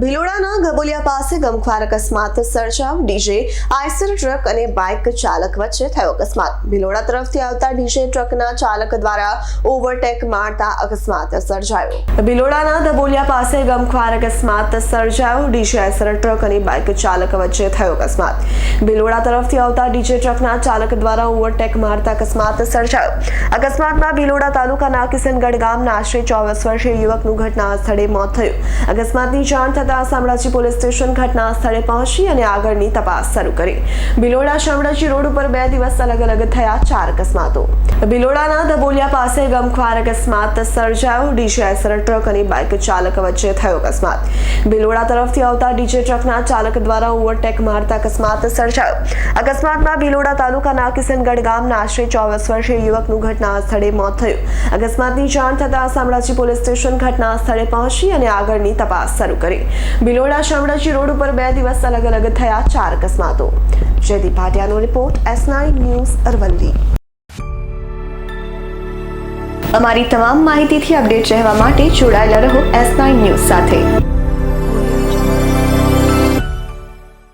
ભિલોડાના ગબોલિયા પાસે ગમખ્વાર અકસ્માત સર્જાવ ડીજે, આઈસર ટ્રક અને બાઇક ચાલક વચ્ચે થયો અકસ્માત. ભિલોડા તરફથી આવતા ડીજે ટ્રકના ચાલક દ્વારા ઓવરટેક મારતા અકસ્માત સર્જાયો. ભિલોડાના દબોલિયા પાસે ગમખ્વાર અકસ્માત સર્જાયો. ડીજે, આઈસર ટ્રક અને બાઇક ચાલક વચ્ચે થયો અકસ્માત. ભિલોડા તરફથી આવતા ડીજે ટ્રકના ચાલક દ્વારા ઓવરટેક મારતા અકસ્માત સર્જાયો. અકસ્માતમાં ભિલોડા તાલુકાના કિશનગઢ ગામના આશરે ચોવીસ વર્ષીય યુવકનું ઘટના સ્થળે મોત થયું. અકસ્માતની જાણ થતાં શામળાજી પોલીસ સ્ટેશન ઘટના સ્થળે પહોંચી અને આગળની તપાસ શરૂ કરી. ભિલોડા શામળાજી રોડ ઉપર બે દિવસ અલગ અલગ થયા ચાર અકસ્માતો. ભિલોડાના દબોલિયા પાસે ગમખ્વાર અકસ્માત સર્જાયો. ડીજે ટ્રક અને બાઇક ચાલક વચ્ચે થયો અકસ્માત. ભિલોડા તરફથી આવતા ડીજે ટ્રકના ચાલક દ્વારા ઓવરટેક મારતા અકસ્માત સર્જાયો. અકસ્માતમાં ભિલોડા તાલુકાના કિશનગઢ ગામના આશરે ચોવીસ વર્ષીય યુવકનું ઘટના સ્થળે મોત થયું. અકસ્માતની જાણ થતાં શામળાજી પોલીસ સ્ટેશન ઘટના સ્થળે પહોંચી અને આગળની તપાસ શરૂ કરી. ભિલોડા શામળાજી રોડ ઉપર બે દિવસ અલગ અલગ થયા ચાર અકસ્માતો. જયદીપ ભાટિયાનો રિપોર્ટ એસ ન્યૂઝ અરવલ્લી. અમારી તમામ માહિતીથી અપડેટ રહેવા માટે જોડાયેલા રહો એસ ન્યૂઝ સાથે.